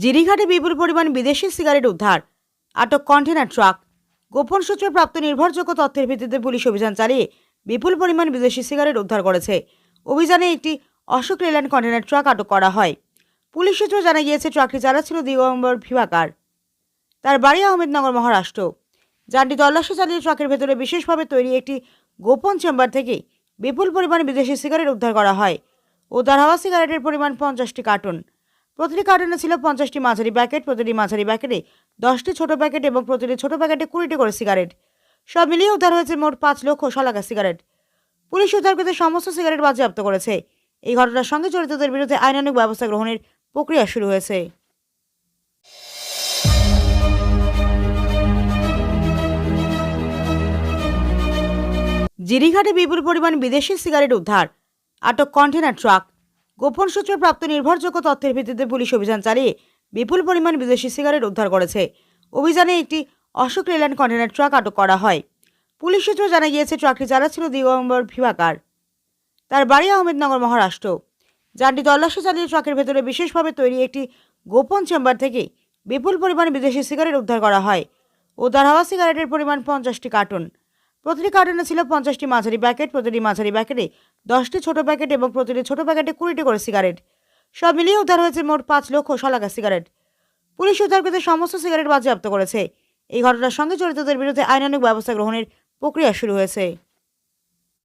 জিরিঘাটে বিপুল পরিমাণ বিদেশি সিগারেট উদ্ধার। আটক কন্টেনার ট্রাক। গোপন সূত্রে প্রাপ্ত নির্ভরযোগ্য তথ্যের ভিত্তিতে পুলিশ অভিযান চালিয়ে বিপুল পরিমাণ বিদেশি সিগারেট উদ্ধার করেছে। অভিযানে একটি অশোক লেল্যান্ড কন্টেনার ট্রাক আটক করা হয়। পুলিশ সূত্রে জানা গিয়েছে, ট্রাকটি চালাচ্ছিল দিগম্বর ভিভাকার তার বাড়ি আহমেদনগর, মহারাষ্ট্র। যানটি তল্লাশি চালিয়ে ট্রাকের ভেতরে বিশেষভাবে তৈরি একটি গোপন চেম্বার থেকে বিপুল পরিমাণ বিদেশি সিগারেট উদ্ধার করা হয়। উদ্ধার হওয়া সিগারেটের পরিমাণ পঞ্চাশটি কার্টুন। প্রতিটি কার্টুনে ছিল পঞ্চাশটি মাঝারি প্যাকেট প্রতিটি মাঝারি প্যাকেটে দশটি ছোট প্যাকেট এবং প্রতিটি ছোট প্যাকেটে কুড়িটি করে সিগারেট সব মিলিয়ে উদ্ধার হয়েছে মোট পাঁচ লক্ষ শলাকা সিগারেট পুলিশ উদ্ধারকৃত সমস্ত সিগারেট বাজেয়াপ্ত করেছে। এই ঘটনার সঙ্গে জড়িতদের বিরুদ্ধে আইনানুগ ব্যবস্থা গ্রহণের প্রক্রিয়া শুরু হয়েছে। জিরিঘাটে বিপুল পরিমাণ বিদেশি সিগারেট উদ্ধার। আটক কন্টেনার ট্রাক গোপন সূত্রে প্রাপ্ত নির্ভরযোগ্য তথ্যের ভিত্তিতে পুলিশ অভিযান চালিয়ে বিপুল পরিমাণ বিদেশি সিগারেট উদ্ধার করেছে। অভিযানে একটি অশোক লেল্যান্ড কন্টেনার ট্রাক আটক করা হয়। পুলিশ সূত্রে জানা গিয়েছে, ট্রাকটি চালাচ্ছিল দিগম্বর ভিভাকার তার বাড়ি আহমেদনগর মহারাষ্ট্র। যানটি তল্লাশি চালিয়ে ট্রাকের ভেতরে বিশেষভাবে তৈরি একটি গোপন চেম্বার থেকে বিপুল পরিমাণ বিদেশি সিগারেট উদ্ধার করা হয়। উদ্ধার হওয়া সিগারেটের পরিমাণ পঞ্চাশটি কার্টুন। প্রতিটি কার্টনে ছিল পঞ্চাশটি মাঝারি প্যাকেট প্রতিটি মাঝারি প্যাকেটে দশটি ছোট প্যাকেট এবং প্রতিটি ছোট প্যাকেটে কুড়িটি করে সিগারেট সব মিলিয়ে উদ্ধার হয়েছে মোট পাঁচ লক্ষ শলাকা সিগারেট পুলিশ উদ্ধারকৃত সমস্ত সিগারেট বাজেয়াপ্ত করেছে। এই ঘটনার সঙ্গে জড়িতদের বিরুদ্ধে আইনানুগ ব্যবস্থা গ্রহণের প্রক্রিয়া শুরু হয়েছে।